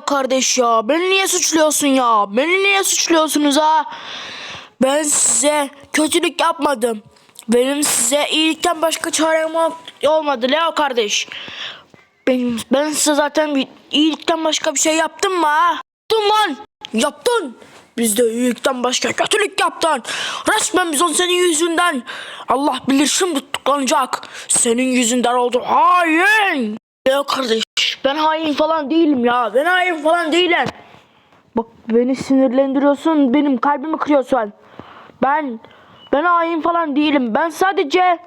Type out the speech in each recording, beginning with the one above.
Leo kardeş ya? Beni niye suçluyorsun ya? Beni niye suçluyorsunuz ha? Ben size kötülük yapmadım. Benim size iyilikten başka çarem ol- olmadı Leo kardeş. Benim, ben size zaten iyilikten başka bir şey yaptım mı ha? Yaptın lan. Yaptın. Biz de iyilikten başka kötülük yaptın. Resmen biz on senin yüzünden. Allah bilir şimdi tutuklanacak. Senin yüzünden oldu. Hain. Leo kardeş ben hain falan değilim ya. Ben hain falan değilim. Bak beni sinirlendiriyorsun. Benim kalbimi kırıyorsun. Ben ben hain falan değilim. Ben sadece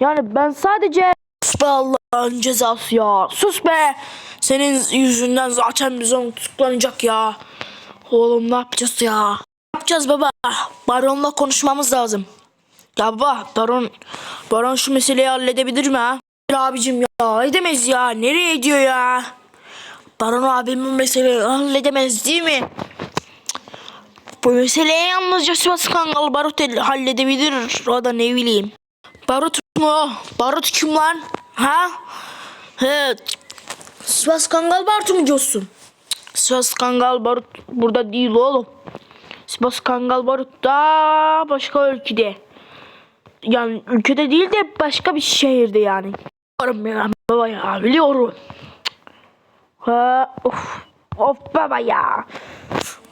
yani ben sadece Sus be Allah'ın cezası ya. Sus be. Senin yüzünden zaten biz onu tutuklanacak ya. Oğlum ne yapacağız ya? Ne yapacağız baba? Baronla konuşmamız lazım. Ya baba baron baron şu meseleyi halledebilir mi ha? Abicim ya edemez ya. Nereye gidiyor ya? Baron abim bu meseleyi halledemez değil mi? Bu meseleyi yalnızca Sivas Kangal Barut halledebilir. O da ne bileyim. Barut mu? Barut kim lan? Ha? He. Sivas Kangal Barut mu diyorsun? Sivas Kangal Barut burada değil oğlum. Sivas Kangal Barut da başka ülkede. Yani ülkede değil de başka bir şehirde yani. Biliyorum ya baba ya biliyorum. Ha, of, of baba ya.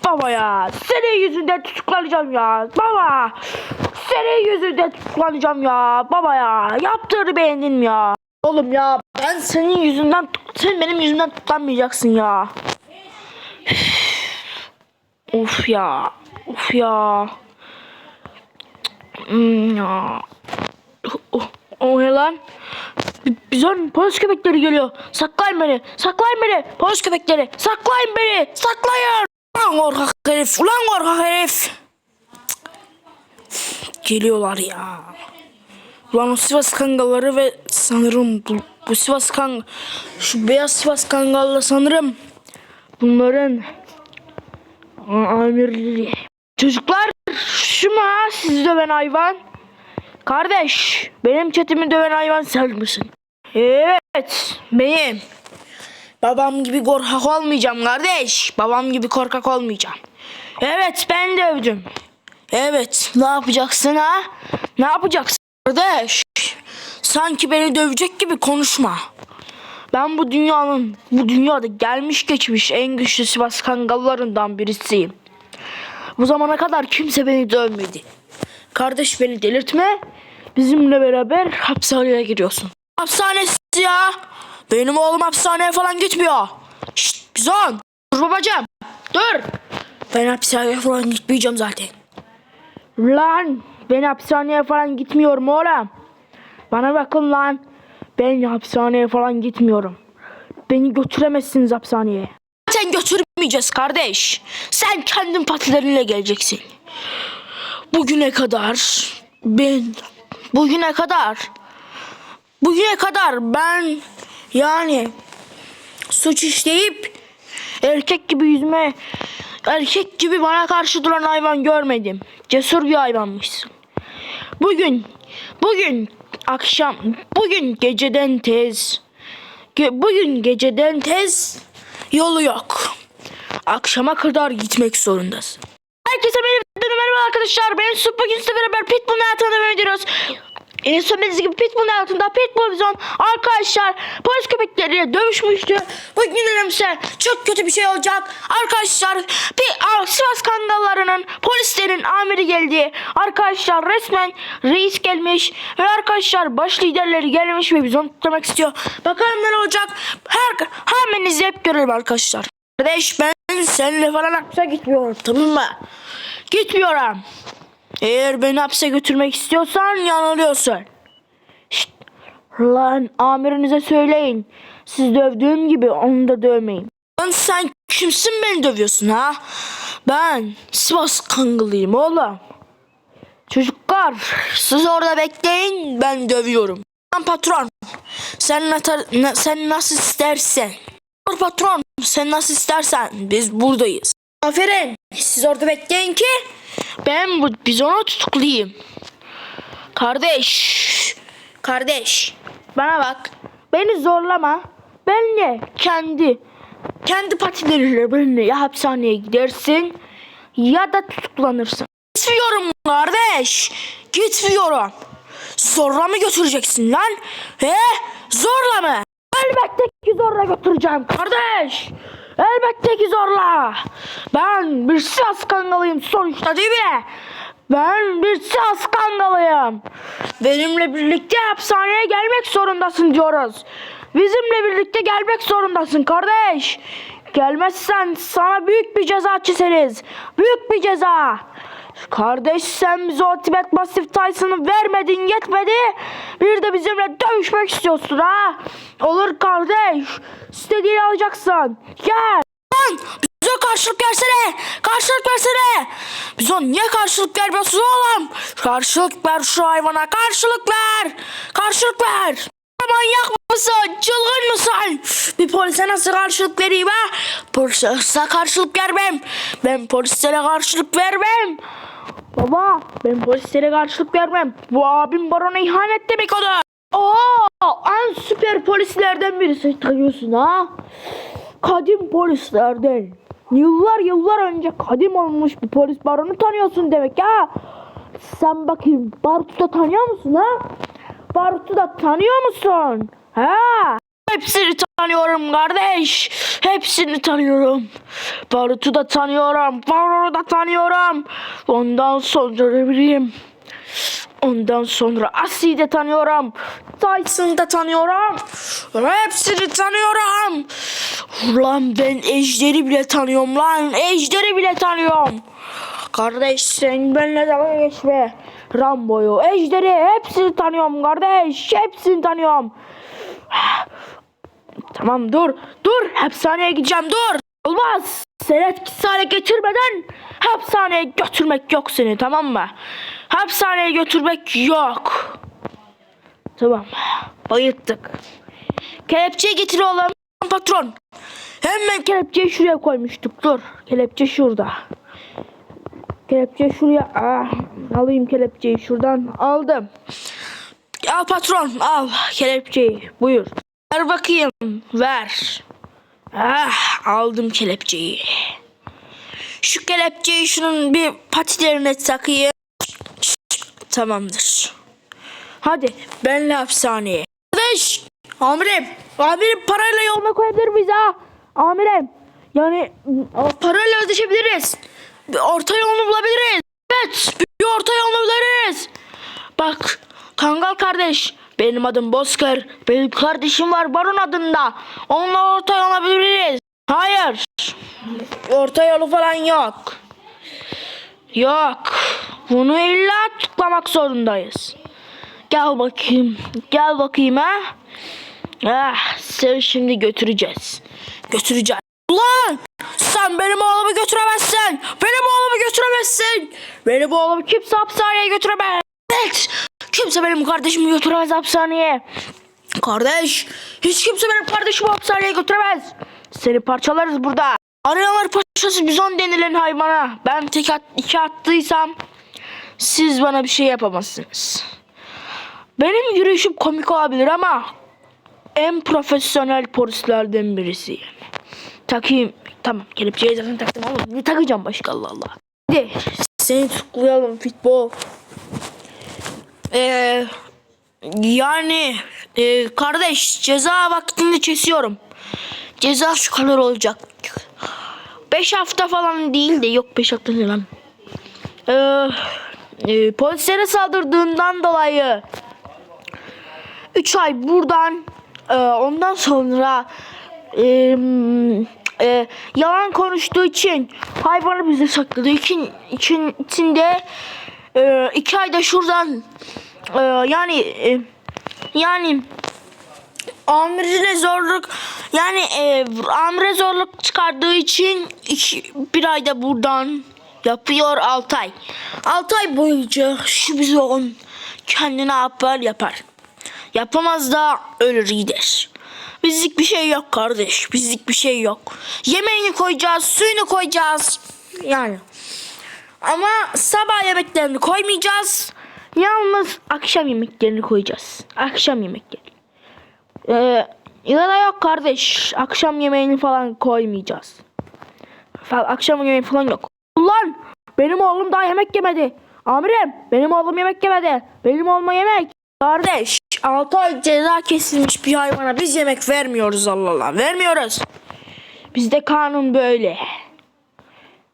Baba ya senin yüzünden tutuklanacağım ya. Baba senin yüzünden tutuklanacağım ya. Baba ya yaptığını beğendin mi ya? Oğlum ya ben senin yüzünden sen benim yüzümden tutuklanmayacaksın ya. of ya. Of ya. Hmm, ya. O, o ne lan? Bizon polis köpekleri geliyor. Saklayın beni. Saklayın beni. Polis köpekleri. Saklayın beni. Saklayın. Ulan korkak herif. Ulan korkak herif. Geliyorlar ya. Ulan o Sivas kangalları ve sanırım bu, bu Sivas kang şu beyaz Sivas kangallı sanırım bunların amirleri. Çocuklar şu mu ha sizi döven hayvan? Kardeş benim çetimi döven hayvan sen misin? Evet benim. Babam gibi korkak olmayacağım kardeş. Babam gibi korkak olmayacağım. Evet ben dövdüm. Evet ne yapacaksın ha? Ne yapacaksın kardeş? Sanki beni dövecek gibi konuşma. Ben bu dünyanın, bu dünyada gelmiş geçmiş en güçlü Sivas Kangallarından birisiyim. Bu zamana kadar kimse beni dövmedi. Kardeş beni delirtme. Bizimle beraber hapishaneye giriyorsun. Hapishanesi ya. Benim oğlum hapishaneye falan gitmiyor. Şşt bizon. Dur babacığım. Dur. Ben hapishaneye falan gitmeyeceğim zaten. Lan ben hapishaneye falan gitmiyorum oğlum. Bana bakın lan. Ben hapishaneye falan gitmiyorum. Beni götüremezsiniz hapishaneye. Sen götürmeyeceğiz kardeş. Sen kendin patilerinle geleceksin. Bugüne kadar ben bugüne kadar bugüne kadar ben yani suç işleyip erkek gibi yüzme erkek gibi bana karşı duran hayvan görmedim. Cesur bir hayvanmışsın. Bugün bugün akşam bugün geceden tez ge- bugün geceden tez yolu yok. Akşama kadar gitmek zorundasın. Herkese merhaba, arkadaşlar. Ben Sup bugün sizle beraber Pitbull'un hayatına devam ediyoruz. En son dediğiniz gibi Pitbull'un hayatında Pitbull Bizon arkadaşlar polis köpekleriyle dövüşmüştü. Bugün ise çok kötü bir şey olacak. Arkadaşlar bir Aa, Sivas kangallarının polislerin amiri geldi. Arkadaşlar resmen reis gelmiş ve arkadaşlar baş liderleri gelmiş ve Bizon tutmak istiyor. Bakalım ne olacak. Her hemen izleyip görelim arkadaşlar. Kardeş ben seninle falan hapse gitmiyorum tamam mı? Gitmiyorum. Eğer beni hapse götürmek istiyorsan yanılıyorsun. Şşt. Lan amirinize söyleyin. Siz dövdüğüm gibi onu da dövmeyin. Lan sen kimsin beni dövüyorsun ha? Ben Sivas Kangılıyım oğlum. Çocuklar siz orada bekleyin ben dövüyorum. Lan patron sen, nata- na- sen nasıl istersen. Patron sen nasıl istersen biz buradayız. Aferin siz orada bekleyin ki ben bu bizonu tutuklayayım. Kardeş. Kardeş. Bana bak. Beni zorlama. Ben de kendi kendi patileriyle benimle ya hapishaneye gidersin ya da tutuklanırsın. Gitmiyorum kardeş. Gitmiyorum. Zorla mı götüreceksin lan? He? Zorla mı? Elbette ki zorla götüreceğim kardeş. Elbette ki zorla. Ben bir Sivas kangalıyım sonuçta değil mi? Ben bir Sivas kangalıyım. Benimle birlikte hapishaneye gelmek zorundasın diyoruz. Bizimle birlikte gelmek zorundasın kardeş. Gelmezsen sana büyük bir ceza çizeriz. Büyük bir ceza. Kardeş sen bize Tibet Mastiff Tyson'ı vermedin yetmedi. Bir de bizimle dövüşmek istiyorsun ha. Olur kardeş. İstediğini alacaksın. Gel. Lan bize karşılık versene. Karşılık versene. Biz ona niye karşılık vermiyorsun oğlum? Karşılık ver şu hayvana. Karşılık ver. Karşılık ver. Manyak mısın? Çılgın mısın? Bir polise nasıl karşılık vereyim ha? Polise karşılık vermem. Ben polislere karşılık vermem. Baba ben polislere karşılık vermem. Bu abim barona ihanet demek o da. Oo, en süper polislerden birisi tanıyorsun ha. Kadim polislerden. Yıllar yıllar önce kadim olmuş bir polis baronu tanıyorsun demek ha. Sen bakayım Barut'u da tanıyor musun ha? Barut'u da tanıyor musun? Ha? Hepsini tanıyorum kardeş. Hepsini tanıyorum. Barut'u da tanıyorum. Barut'u da tanıyorum. Ondan sonra ne bileyim. Ondan sonra Asi'yi de tanıyorum. Tyson'ı da tanıyorum. Hepsini tanıyorum. Ulan ben Ejder'i bile tanıyorum lan. Ejder'i bile tanıyorum. Kardeş sen benimle dalga geçme. Rambo'yu, Ejder'i hepsini tanıyorum kardeş. Hepsini tanıyorum. Tamam dur. Dur. Hapishaneye gideceğim dur. Olmaz. Seni etkisiz hale getirmeden hapishaneye götürmek yok seni tamam mı? Hapishaneye götürmek yok. Tamam. Bayılttık. Kelepçeyi getir oğlum. Patron. Hemen kelepçeyi şuraya koymuştuk. Dur. Kelepçe şurada. Kelepçe şuraya. Ah, alayım kelepçeyi şuradan. Aldım. Al patron al kelepçeyi buyur. Ver bakayım ver. Ah aldım kelepçeyi. Şu kelepçeyi şunun bir patilerine takayım. Tamamdır. Hadi benle hapishaneye. Kardeş amirim amirim parayla yoluna koyabilir miyiz ha? Amirim yani parayla ödeşebiliriz. Bir orta yolunu bulabiliriz. Evet bir orta yolunu bulabiliriz. Bak Kangal kardeş benim adım Bozkır. Benim kardeşim var Baron adında. Onunla orta yol bulabiliriz. Hayır. Orta yolu falan yok. Yok. Bunu illa tıklamak zorundayız. Gel bakayım. Gel bakayım ha. Ah, seni şimdi götüreceğiz. Götüreceğiz. Ulan! Sen benim oğlumu götüremezsin. Benim oğlumu götüremezsin. Benim oğlumu kimse hapishaneye götüremez. Evet. Kimse benim kardeşimi götüremez hapishaneye. Kardeş, hiç kimse benim kardeşimi hapishaneye götüremez. Seni parçalarız burada. Arayanlar paşası bizon denilen hayvana. Ben tek at, iki attıysam siz bana bir şey yapamazsınız. Benim yürüyüşüm komik olabilir ama en profesyonel polislerden birisiyim. Takayım. Tamam kelepçeyi zaten taktım ama ne takacağım başka Allah Allah. Hadi seni tutuklayalım futbol. Ee, yani e, kardeş ceza vaktinde kesiyorum. Ceza şu kadar olacak. 5 hafta falan değil de yok 5 hafta ne lan. Ee, e, polislere saldırdığından dolayı 3 ay buradan e, ondan sonra e, e, yalan konuştuğu için hayvanı bize sakladığı için, için içinde e, ayda şuradan e, yani e, yani amirine zorluk yani e, amire zorluk çıkardığı için iki, bir ayda buradan yapıyor 6 ay. 6 ay boyunca şu bizon kendine yapar yapar. Yapamaz da ölür gider. Bizlik bir şey yok kardeş. Bizlik bir şey yok. Yemeğini koyacağız, suyunu koyacağız. Yani. Ama sabah yemeklerini koymayacağız. Yalnız akşam yemeklerini koyacağız. Akşam yemekleri. Ee, da yok kardeş. Akşam yemeğini falan koymayacağız. Fa- Akşam yemeği falan yok. Ulan benim oğlum daha yemek yemedi. Amirim benim oğlum yemek yemedi. Benim oğluma yemek. Kardeş 6 ay ceza kesilmiş bir hayvana biz yemek vermiyoruz Allah Allah. Vermiyoruz. Bizde kanun böyle.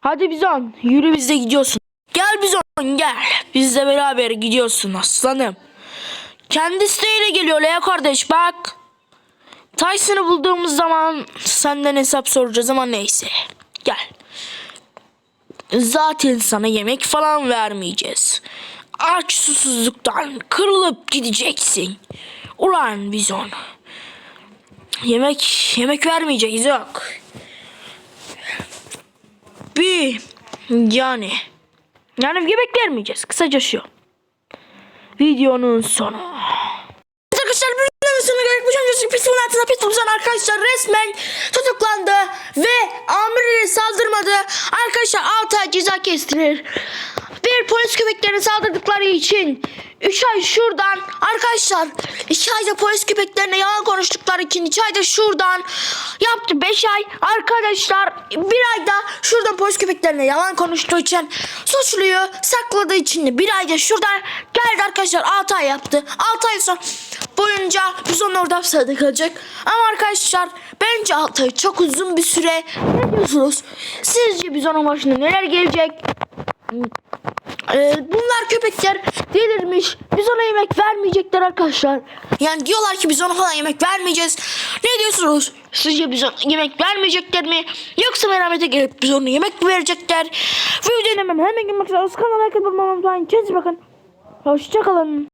Hadi Bizon yürü biz de gidiyorsun. Gel Bizon gel. Bizle beraber gidiyorsun aslanım. Kendi isteğiyle geliyor Lea kardeş bak. Tyson'ı bulduğumuz zaman senden hesap soracağız ama neyse. Gel. Zaten sana yemek falan vermeyeceğiz. Aç susuzluktan kırılıp gideceksin. Ulan bizon. Yemek yemek vermeyeceğiz yok. Bir yani yani yemek vermeyeceğiz. Kısaca şu. Videonun sonu. Arkadaşlar videonun geldik. Bu çocuğun Pitbull'un altında Pitbull'un arkadaşlar resmen tutuklandı ve amirine saldırmadı. Arkadaşlar 6 ay ceza kestirir. Bir polis köpeklerine saldırdıkları için 3 ay şuradan. Arkadaşlar 2 ayda polis köpeklerine yalan konuştukları için 2 ayda şuradan. Yaptı 5 ay. Arkadaşlar bir ayda şuradan polis köpeklerine yalan konuştuğu için suçluyu sakladığı için de bir ayda şuradan geldi arkadaşlar. 6 ay yaptı. 6 ay sonra boyunca biz onun orada hapishanede kalacak. Ama arkadaşlar bence 6 ay çok uzun bir süre. Ne diyorsunuz? Sizce biz onun başına neler gelecek? Ee, bunlar köpekler delirmiş. Biz ona yemek vermeyecekler arkadaşlar. Yani diyorlar ki biz ona falan yemek vermeyeceğiz. Ne diyorsunuz? Sizce biz ona yemek vermeyecekler mi? Yoksa merhamete gelip biz ona yemek mi verecekler? Videoyu hemen hemen girmek üzere. Kanala like atmayı unutmayın. Kendinize bakın. Hoşçakalın.